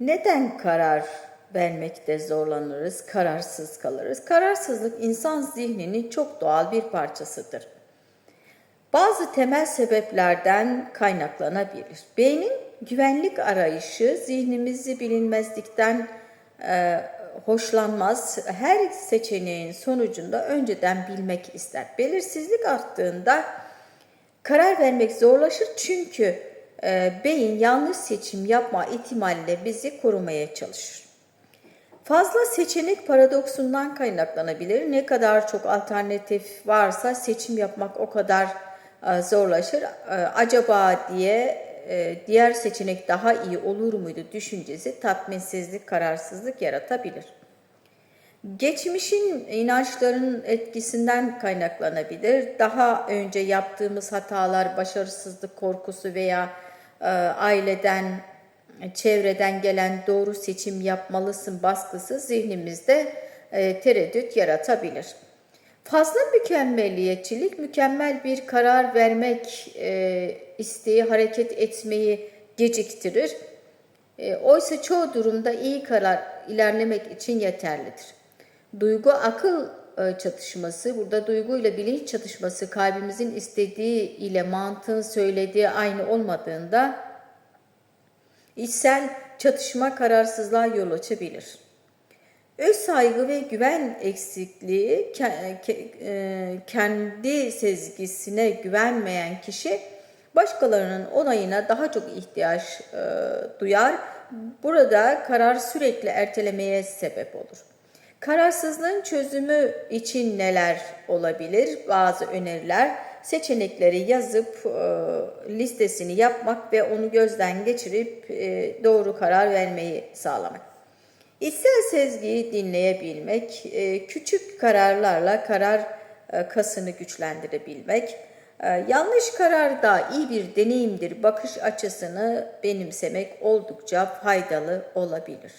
Neden karar vermekte zorlanırız, kararsız kalırız? Kararsızlık insan zihninin çok doğal bir parçasıdır. Bazı temel sebeplerden kaynaklanabilir. Beynin güvenlik arayışı zihnimizi bilinmezlikten e, hoşlanmaz. Her seçeneğin sonucunda önceden bilmek ister. Belirsizlik arttığında karar vermek zorlaşır çünkü beyin yanlış seçim yapma ihtimaliyle bizi korumaya çalışır. Fazla seçenek paradoksundan kaynaklanabilir. Ne kadar çok alternatif varsa seçim yapmak o kadar e, zorlaşır. E, Acaba diye e, diğer seçenek daha iyi olur muydu düşüncesi tatminsizlik, kararsızlık yaratabilir. Geçmişin inançların etkisinden kaynaklanabilir. Daha önce yaptığımız hatalar, başarısızlık korkusu veya aileden, çevreden gelen doğru seçim yapmalısın baskısı zihnimizde e, tereddüt yaratabilir. Fazla mükemmeliyetçilik, mükemmel bir karar vermek e, isteği hareket etmeyi geciktirir. E, oysa çoğu durumda iyi karar ilerlemek için yeterlidir. Duygu akıl e, çatışması, burada duygu ile bilinç çatışması kalbimizin istediği ile mantığın söylediği aynı olmadığında içsel çatışma kararsızlığa yol açabilir. Öz saygı ve güven eksikliği e, kendi sezgisine güvenmeyen kişi başkalarının onayına daha çok ihtiyaç e, duyar. Burada karar sürekli ertelemeye sebep olur. Kararsızlığın çözümü için neler olabilir? Bazı öneriler seçenekleri yazıp e, listesini yapmak ve onu gözden geçirip e, doğru karar vermeyi sağlamak. İçsel sezgiyi dinleyebilmek, e, küçük kararlarla karar e, kasını güçlendirebilmek, e, yanlış karar da iyi bir deneyimdir bakış açısını benimsemek oldukça faydalı olabilir.